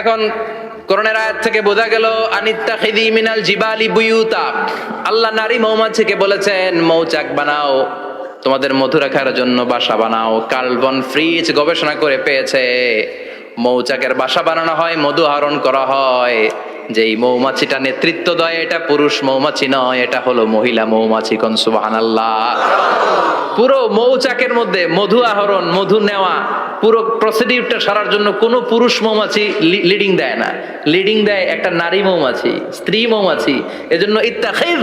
এখন করোনার আয়াত থেকে বোঝা গেল আনিত্তা খিদি মিনাল জিবালি বুয়ুতা। আল্লাহ নারী মৌমাছিকে বলেছেন, মৌচাক বানাও, তোমাদের মধু রাখার জন্য বাসা বানাও। কার্বন ফ্রিজ গবেষণা করে পেয়েছে, মৌচাকের বাসা বানানো হয়, মধু আহরণ করা হয়। যেই মৌমাছিটা নেতৃত্ব দেয়, এটা পুরুষ মৌমাছি নয়, এটা হলো মহিলা মৌমাছি কন সুবহানাল্লাহ। পুরো মৌচাকের মধ্যে মধু আহরণ, মধু নেওয়া, পুরো প্রসিডিউরটা সারার জন্য কোনো পুরুষ মৌমাছি লিডিং দেয় না। লিডিং দেয় একটা নারী মৌমাছি, স্ত্রী মৌমাছি। এজন্য ইত্তাখিদ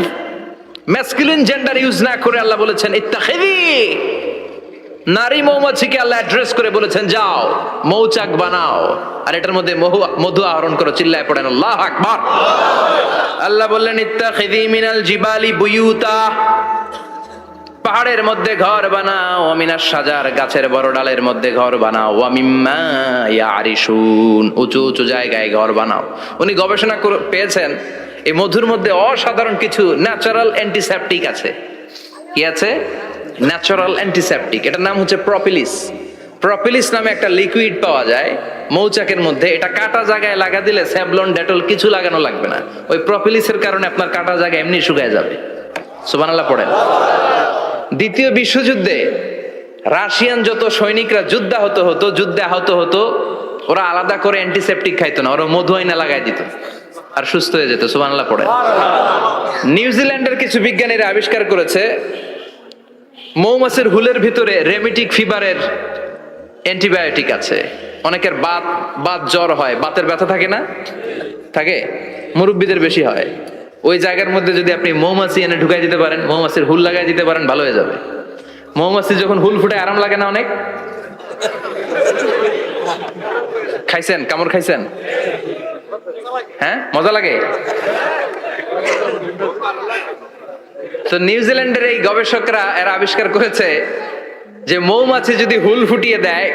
ম্যাসকুলিন জেন্ডার ইউজ না করে আল্লাহ বলেছেন ইত্তাখিদি নারী মৌমাছিকে আল্লাহ অ্যাড্রেস করে বলেছেন, যাও, মৌচাক বানাও। আর এটার মধ্যে মহু, মধু আহরণ করো, চিল্লায় পড়েন, আল্লাহ আকবার। আল্লাহ বললেন ইত্তাখিদি মিনাল জিবালি বুয়ুতা। পাহাড়ের মধ্যে ঘর বানাও অমিনার সাজার গাছের বড় ডালের মধ্যে ঘর বানাও ওয়ামিম্মা ইয়ারিসুন উঁচু উঁচু জায়গায় ঘর বানাও। উনি গবেষণা পেয়েছেন, এই মধুর মধ্যে অসাধারণ কিছু ন্যাচারাল অ্যান্টিসেপটিক আছে। কি আছে? Natural antiseptic. এটার নাম হচ্ছে প্রপিলিস প্রপিলিস নামে একটা লিকুইড পাওয়া যায়, মৌচাকের মধ্যে। এটা কাটা জায়গায় লাগা দিলে স্যাবলন, ডেটল কিছু লাগানো লাগবে না। ওই প্রপিলিসের কারণে আপনার কাটা জায়গা এমনি শুকায় যাবে। সুবহানাল্লাহ পড়েন। দ্বিতীয় বিশ্বযুদ্ধে রাশিয়ান যত সৈনিকরা যুদ্ধ হতো হতো, যুদ্ধে আহত হতো, ওরা আলাদা করে অ্যান্টিসেপটিক খাইতো না, ওরা মধু আইনা লাগাই দিত আর সুস্থ হয়ে যেত। সুবহানাল্লাহ পড়ে নিউজিল্যান্ডের কিছু বিজ্ঞানীরা আবিষ্কার করেছে মৌমাছির হুলের ভিতরে রেমিটিক ফিভারের অ্যান্টিবায়োটিক আছে। অনেকের বাত বাত জ্বর হয়। বাতের ব্যথা থাকে না? থাকে? মুরব্বীদের বেশি হয়। ওই জায়গার মধ্যে যদি আপনি মৌমাছি এনে ঢুকাই দিতে পারেন, মৌমাছির হুল লাগাই দিতে পারেন, ভালো হয়ে যাবে। মৌমাছি যখন হুল ফুটে আরাম লাগে না অনেক? খাইছেন? কামড় খাইছেন? হ্যাঁ? মজা লাগে? তো নিউজিল্যান্ডের এই গবেষকরা এরা আবিষ্কার করেছে যে মৌমাছি যদি হুল ফুটিয়ে দেয়,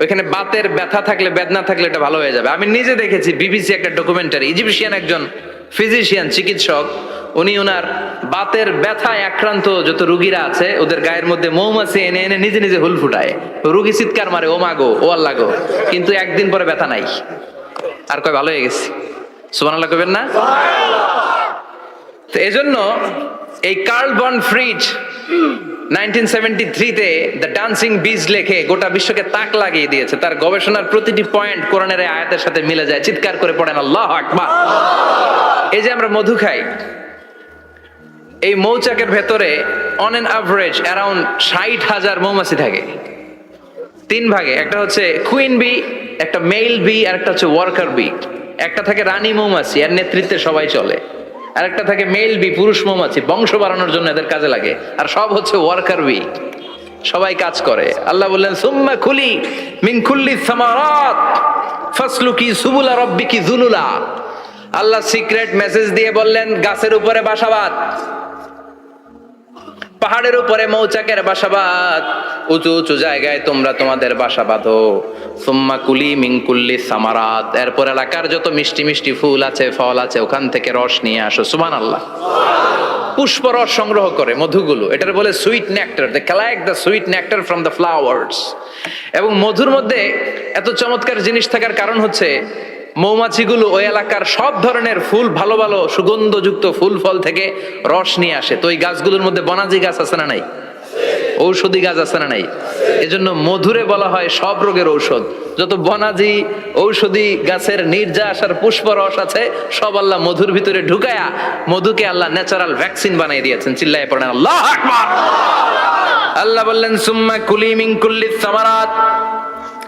ওইখানে বাতের ব্যথা থাকলে, বেদনা থাকলে এটা ভালো হয়ে যাবে। আমি নিজে দেখেছি, বিবিসি একটা ডকুমেন্টারি ইজিপশিয়ান একজন ফিজিশিয়ান চিকিৎসক, উনি ওনার বাতের ব্যথায় আক্রান্ত যত রুগীরা আছে, ওদের গায়ের মধ্যে মৌমাছি এনে এনে নিজে নিজে হুল ফুটায়। রুগী চিৎকার মারে, ও মাগো ও আল্লাহ গো। কিন্তু একদিন পরে ব্যথা নাই। আর কয়, ভালো হয়ে গেছি। সুমান আল্লাহ কইবেন না? তো এজন্য এই Karl von Frisch nineteen seventy থ্রিতে দ্য ডান্সিং বিজ লেখে গোটা বিশ্বকে তাক লাগিয়ে দিয়েছে। তার গবেষণার প্রতিটি পয়েন্ট কোরআনের আয়াতের সাথে মিলে যায়। চিৎকার করে পড়েন, আল্লাহ আকবার। এই যে আমরা মধু খাই, এই মৌচাকের ভেতরে অন এন অ্যাভারেজ অ্যারাউন্ড ষাট হাজার মৌমাছি থাকে। তিন ভাগে, একটা হচ্ছে কুইন বি একটা মেল বি আর একটা হচ্ছে ওয়ার্কার বি একটা থাকে রানী মৌমাছি, এর নেতৃত্বে সবাই চলে। আর একটা থাকে মেল বি পুরুষ মৌমাছি, বংশ বাড়ানোর জন্য এদের কাজে লাগে। আর সব হচ্ছে ওয়ার্কার বি সবাই কাজ করে। আল্লাহ বললেন, সুম্মা খুলি মিন খুল্লি সামারাত, ফাসলুকি সুবুলা রব্বিকি জুলুলা। আল্লাহ সিক্রেট মেসেজ দিয়ে বললেন, গাছের উপরে বাসাবাদ পাহাড়ের উপরে মৌচাকের বাসাবাদ। উঁচু উঁচু জায়গায় তোমরা তোমাদের বাসা বাঁধো। সুম্মা কুলি মিঙ্কুল্লি সামারাত। এরপর এলাকার যত মিষ্টি মিষ্টি ফুল আছে, ফল আছে, ওখান থেকে রস নিয়ে আসো। সুমান আল্লাহ পুষ্প রস সংগ্রহ করে মধুগুলো। এটার বলে sweet nectar the collect the sweet nectar from the flowers এবং মধুর মধ্যে এত চমৎকার জিনিস থাকার কারণ হচ্ছে মৌমাছিগুলো ওই এলাকার সব ধরনের ফুল, ভালো ভালো সুগন্ধযুক্ত ফুল, ফল থেকে রস নিয়ে আসে। তো ওই গাছগুলোর মধ্যে বনাজি গাছ আছে না নাই? ঔষধি গাছ আছে না নাই? এজন্য মধুরে বলা হয় সব রোগের ঔষধ। যত বনাজি, ঔষধি গাছের নির্যাস আর পুষ্প রস আছে, সব আল্লাহ মধুর ভিতরে ঢুকায়া মধুকে আল্লাহ ন্যাচারাল ভ্যাকসিন বানিয়ে দিয়েছেন। চিল্লায় পড়েন, আল্লাহ আল্লাহ বললেন, সুম্মা কুলি মিন কুল্লি সামারাত।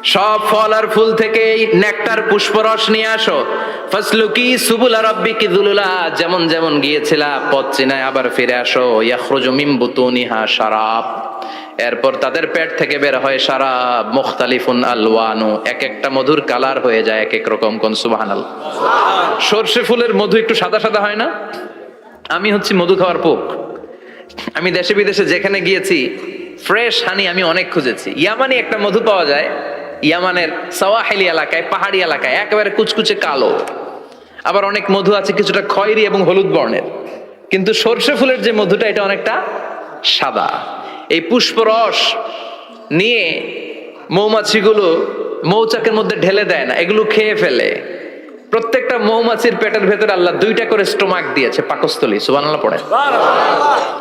সব ফল আর ফুল থেকে নেকটার পুষ্পরস নিয়ে আসো। ফাসলুকি সুবুলা রাব্বিকি দুলুলা, যেমন যেমন গিয়েছিলা, পথ চিনায় আবার ফিরে আসো। ইয়াখরুজু মিন বুতুনিহা শারাব। এরপর তাদের পেট থেকে বের হয় শারাব, মুখতালিফুন আলওয়ানু। এক একটা মধুর কালার হয়ে যায় এক এক রকম কোন, সুবহানাল্লাহ। সর্ষে ফুলের মধু একটু সাদা সাদা হয় না? আমি হচ্ছি মধু খাওয়ার পোক। আমি দেশে বিদেশে যেখানে গিয়েছি, ফ্রেশ হানি আমি অনেক খুঁজেছি। ইয়ামানি একটা মধু পাওয়া যায় ইয়ামানের সাওয়াহিলি এলাকায় পাহাড়ি এলাকায় একেবারে কুচকুচে কালো। আবার অনেক মধু আছে কিছুটা খয়েরি এবং হলুদ বর্ণের। কিন্তু সর্ষে ফুলের যে মধুটা এটা অনেকটা সাদা। এই পুষ্পরস নিয়ে মৌমাছিগুলো মৌচাকের মধ্যে ঢেলে দেয় না এগুলো খেয়ে ফেলে। প্রত্যেকটা মৌমাছির পেটের ভেতরে আল্লাহ দুইটা করে স্টোমাক দিয়েছে পাকস্থলী সুবহানাল্লাহ পড়ে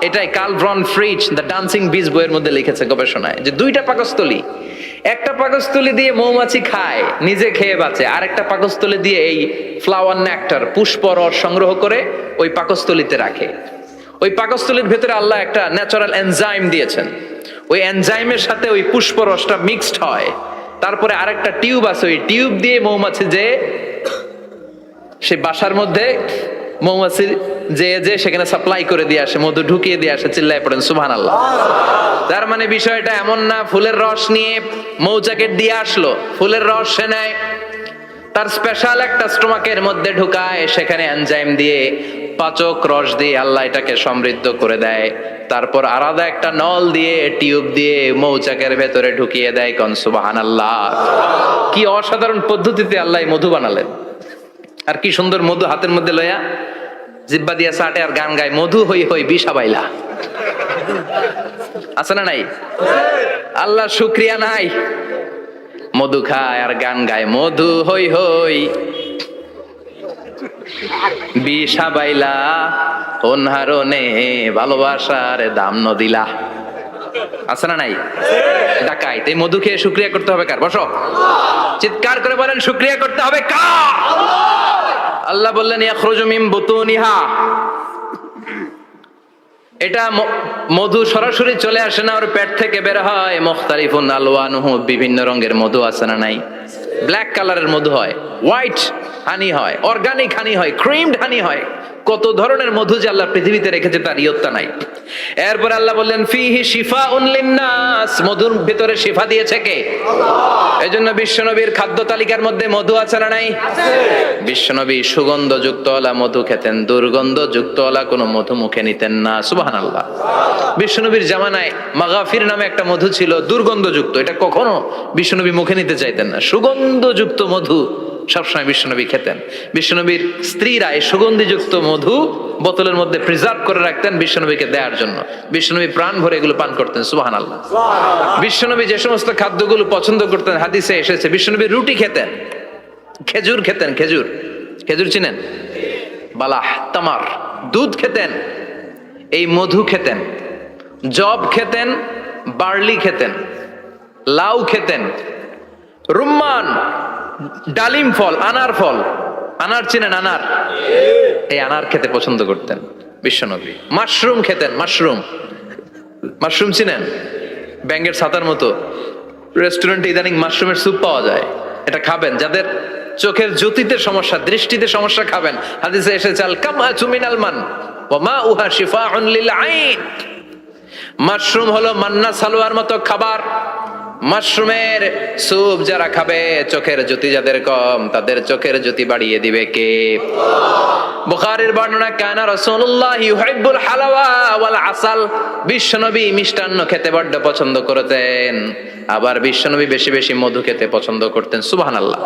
এটাই কার্ল ব্রন ফ্রিজ দ্য ডান্সিং বিজ বইয়ের মধ্যে লিখেছে গবেষণায় যে দুইটা পাকস্থলী একটা পাকস্থলী দিয়ে মৌমাছি খায়, নিজে খেয়ে বাঁচে। আরেকটা পাকস্থলী দিয়ে এই ফ্লাওয়ার নেকটার পুষ্প রস সংগ্রহ করে ওই পাকস্থলীতে রাখে। ওই পাকস্থলীর ভেতরে আল্লাহ একটা ন্যাচারাল এনজাইম দিয়েছেন। ওই এনজাইমের সাথে ওই পুষ্প রসটা মিক্সড হয়। তারপরে আরেকটা টিউব আছে, ওই টিউব দিয়ে মৌমাছি যে সে বাসার মধ্যে মৌমাছি যে যে সেখানে সাপ্লাই করে দিয়ে আসে, মধু ঢুকিয়ে দিয়ে আসে, চিল্লায় পড়েন সুবহান আল্লাহ তার মানে বিষয়টা এমন না, ফুলের রস নিয়ে মৌচাকের দিয়ে আসলো, ফুলের রস সে নেয়। তার স্পেশাল একটা স্টোমাকের মধ্যে ঢুকায়, সেখানে এনজাইম দিয়ে পাচক রস দিয়ে আল্লাহ এটাকে সমৃদ্ধ করে দেয়। তারপর আলাদা একটা নল দিয়ে টিউব দিয়ে মৌচাকের ভেতরে ঢুকিয়ে দেয়, কন সুবাহান আল্লাহ কি অসাধারণ পদ্ধতিতে আল্লাহ মধু বানালেন। আর কি সুন্দর মধু হাতের মধ্যে লয়া। জিব্বা দিয়া সাটে আর গান গায়, মধু হই হই বিষা বাইলা। আছে না নাই? আল্লাহ শুক্রিয়া নাই। মধু খায় আর গান গায়, মধু হই হই। বিষা বাইলা, অনহারণে ভালোবাসার দাম নদিলা আছে না নাই? ডাকাই এই মধু খেয়ে শুক্রিয়া করতে হবে কার? বসো। চিৎকার করে বলেন, শুক্রিয়া করতে হবে কার? আল্লাহ বললেন, ইয়াখরুজু বুতুনিহা। এটা মধু সরাসরি চলে আসে না, ওর পেট থেকে বের হয়। মুখতারিফুন আলওয়ানুহু, বিভিন্ন রঙের মধু আছে না নাই? ব্ল্যাক কালারের মধু হয়। হোয়াইট হানি হয় অর্গানিক হানি হয় ক্রিমড হানি হয়। কত ধরনের মধু যে আল্লাহ পৃথিবীতে রেখেছে তার ইয়ত্তা নাই। এরপর আল্লাহ বললেন ফিহি শিফা উনলিন্নাস মধুর ভিতরে শিফা দিয়েছে কে? এই জন্য বিশ্বনবীর খাদ্য তালিকার মধ্যে মধু আছে না নাই? বিশ্বনবী সুগন্ধযুক্ত ওলা মধু খেতেন দুর্গন্ধযুক্ত ওলা কোনো মধু মুখে নিতেন না সুবাহান আল্লাহ বিশ্বনবীর জামানায় মাগাফির নামে একটা মধু ছিল দুর্গন্ধযুক্ত। এটা কখনো বিশ্বনবী মুখে নিতে চাইতেন না। সুগন্ধযুক্ত মধু। সবসময় বিশ্বনবী খেতেন। বিশ্বনবীর স্ত্রীরা এই সুগন্ধিযুক্ত মধু বোতলের মধ্যে প্রিজার্ভ করে রাখতেন বিশ্বনবীকে দেওয়ার জন্য। বিশ্বনবী প্রাণ ভরে এগুলো পান করতেন সুবাহান আল্লাহ বিশ্বনবী যে সমস্ত খাদ্যগুলো পছন্দ করতেন, হাদিসে এসেছে, বিশ্বনবী রুটি খেতেন, খেজুর খেতেন, খেজুর। খেজুর চিনেন? বালাহ, তামার। দুধ খেতেন, এই মধু খেতেন। জব খেতেন, বার্লি খেতেন, লাউ খেতেন। রুম্মান ডালিম ফল, আনার ফল। আনার চিনেন আনার? এই আনার খেতে পছন্দ করতেন বিশ্বনবী। মাশরুম খেতেন, মাশরুম। মাশরুম চিনেন? ব্যাঙ্গের ছাতার মতো। রেস্টুরেন্টে ইদানিং মাশরুমের স্যুপ পাওয়া যায়। এটা খাবেন। যাদের চোখের জ্যোতিতে সমস্যা, দৃষ্টিতে সমস্যা খাবেন। হাদিসে এসেছে আল কামা চুমিনাল মান মা উহা লিল আইন। মাশরুম হলো মান্না সালোয়ার মতো খাবার। মাশরুমের স্যুপ যারা খাবে, চোখের জ্যোতি যাদের কম, তাদের চোখের জ্যোতি বাড়িয়ে দিবে কে? বুখারীর বর্ণনা কানা রাসূলুল্লাহ ইউহিব্বুল হালাওয়া ওয়াল আসাল। বিশ্বনবী মিষ্টান্ন খেতে বড্ড পছন্দ করতেন। আবার বিশ্বনবী বেশি বেশি মধু খেতে পছন্দ করতেন। সুবহানাল্লাহ।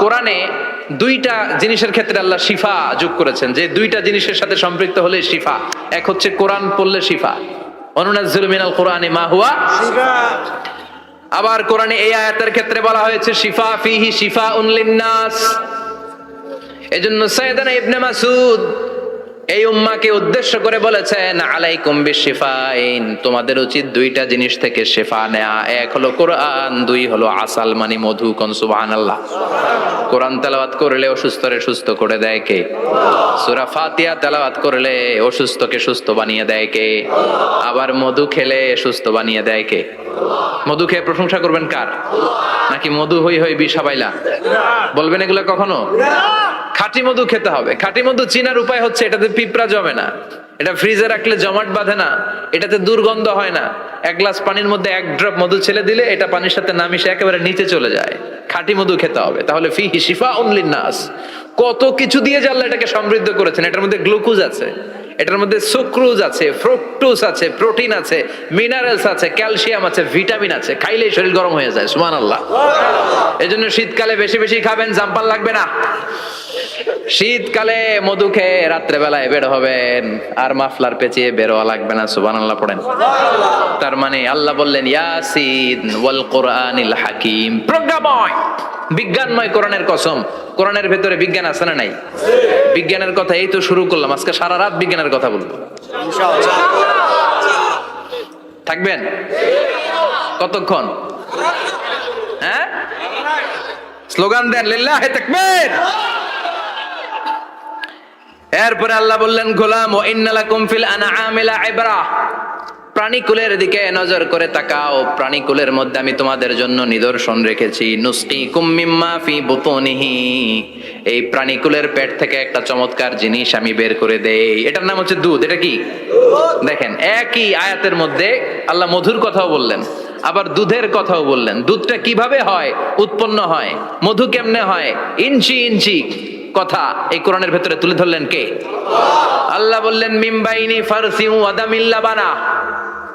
কোরআনে দুইটা জিনিসের ক্ষেত্রে আল্লাহ শিফা যোগ করেছেন। যে দুইটা জিনিসের সাথে সম্পৃক্ত হলে শিফা। এক হচ্ছে কোরআন পড়লে শিফা। অনুনাজ্জিলু মিনাল কোরআনি মা হুয়া আবার কোরআনে এই আয়াতের ক্ষেত্রে বলা হয়েছে, শিফা ফিহি শিফা উনলিন্নাস এজন্য সৈয়দানা ইবনে মাসুদ এই উম্মাকে উদ্দেশ্য করে বলেছেন, আলাইকুম বিশিফাইন। তোমাদের উচিত দুইটা জিনিস থেকে শেফা নেয়া। এক হলো কোরআন, দুই হলো আসাল মানে মধু কোন, সুবহানাল্লাহ। কোরআন তেলাওয়াত করলে অসুস্থরে সুস্থ করে দেয় কে? সূরা ফাতিহা তেলাওয়াত করলে অসুস্থকে সুস্থ বানিয়ে দেয় কে? আবার মধু খেলে সুস্থ বানিয়ে দেয় কে? মধু খেয়ে প্রশংসা করবেন কার? নাকি মধু হই হই বিষাবাইলা? বলবেন এগুলো কখনো? খাঁটি মধু খেতে হবে। খাঁটি মধু চিনার উপায় হচ্ছে এটাতে পিঁপড়া জমে না। এটা ফ্রিজে রাখলে জমাট বাঁধে না, এটাতে দুর্গন্ধ হয় না। এক গ্লাস পানির মধ্যে এক ড্রপ মধু ছেলে দিলে এটা পানির সাথে না মিশে একেবারে নিচে চলে যায়। খাঁটি মধু খেতে হবে। তাহলে ফি হিসিফা অনলিন নাস কত কিছু দিয়ে জানলে এটাকে সমৃদ্ধ করেছেন। এটার মধ্যে গ্লুকোজ আছে। এটার মধ্যে সুক্রোজ আছে ফ্রুক্টোজ আছে প্রোটিন আছে মিনারেলস আছে ক্যালসিয়াম আছে ভিটামিন আছে। খাইলেই শরীর গরম হয়ে যায় সুমান আল্লাহ এজন্য শীতকালে বেশি বেশি খাবেন জাম্পাল লাগবে না। শীতকালে মধু খেয়ে রাত্রে বেলায় বের হবেন, আর মাফলার পেঁচিয়ে বেরোয়া লাগবে না সুবান আল্লাহ পড়েন। তার মানে আল্লাহ বললেন, ইয়াসিন ওয়াল কোরআনিল হাকিম। প্রজ্ঞাময়। বিজ্ঞানময় কোরআনের কসম, কোরআনের ভেতরে বিজ্ঞান আছে না নাই? বিজ্ঞানের কথা এই তো শুরু করলাম, আজকে সারা রাত বিজ্ঞানের কথা বলব। থাকবেন? কতক্ষণ? হ্যাঁ? স্লোগান দেন, লিল্লাহে তাকবীর। এরপরে আল্লাহ বললেন, গোলাম ও ইন্নালাকুম ফিল আনআমিলা ইবরা প্রাণীকুলের দিকে নজর করে তাকাও। প্রাণীকুলের মধ্যে আমি তোমাদের জন্য নিদর্শন রেখেছি। নুসকি কুম্মিম্মা ফি বুতুনিহি। এই প্রাণীকুলের পেট থেকে একটা চমৎকার জিনিস আমি বের করে দেই। এটার নাম হচ্ছে দুধ। এটা কি? দেখেন একই আয়াতের মধ্যে আল্লাহ মধুর কথাও বললেন আবার দুধের কথাও বললেন। দুধটা কীভাবে হয়? উৎপন্ন হয়? মধু কেমনে হয়? ইঞ্চি ইঞ্চি কথা এই কোরআনের ভেতরে তুলে ধরলেন কে? আল্লাহ। বললেন মিমবাইনি ফারসি ওয়াদামিল্লা বানা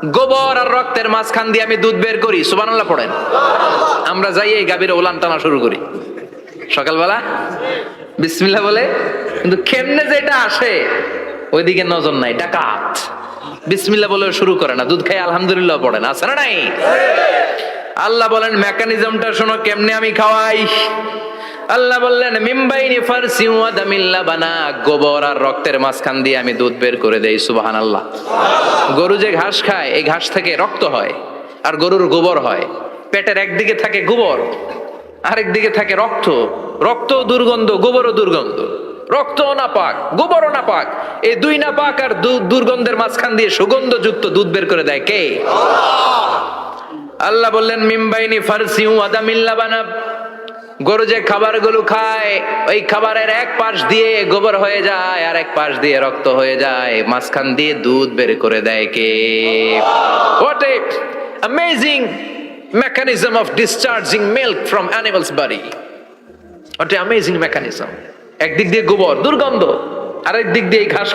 গোবর আর রক্তের মাঝখান দিয়ে আমি দুধ বের করি, সুবহানাল্লাহ পড়েন। আমরা যাই এই গাভীর ওলান টানা শুরু করি। সকালবেলা? বিসমিল্লাহ বলে, কিন্তু কেমনে যেটা আসে, ওইদিকে নজর নাই ডাকাত বিসমিল্লাহ বলে শুরু করে না, দুধ খাই আলহামদুলিল্লাহ পড়ে না আছে না নাই? আল্লাহ বলেন, মেকানিজমটা শোনো, কেমনে আমি খাওয়াই? আল্লাহ বললেন মিম্বাইনি ফারসি ওয়া দামিল্লা বানা। গোবর আর রক্তের মাঝখান দিয়ে আমি দুধ বের করে দেই সুবহানাল্লাহ। গরু যে ঘাস খায় এই ঘাস থেকে রক্ত হয় আর গরুর গোবর হয়। পেটের একদিকে থাকে গোবর আরেক দিকে থাকে রক্ত। রক্ত দুর্গন্ধ গোবরও দুর্গন্ধ। রক্ত না পাক গোবরও না পাক এই দুই না পাক আর দুর্গন্ধের মাঝখান দিয়ে সুগন্ধযুক্ত দুধ বের করে দেয় কে? আল্লাহ। বললেন মিমবাইনি ফারসি আদামিল্লা বানাব গরু যে খাবারগুলো খায়, ওই খাবারের এক পাশ দিয়ে গোবর হয়ে যায়, আর এক পাশ দিয়ে রক্ত হয়ে যায়। মাঝখান দিয়ে দুধ বের করে দেয় কে? What a amazing mechanism of discharging milk from animals body what a amazing mechanism একদিক দিয়ে গোবর, দুর্গন্ধ আরেক দিক দিয়ে ঘাস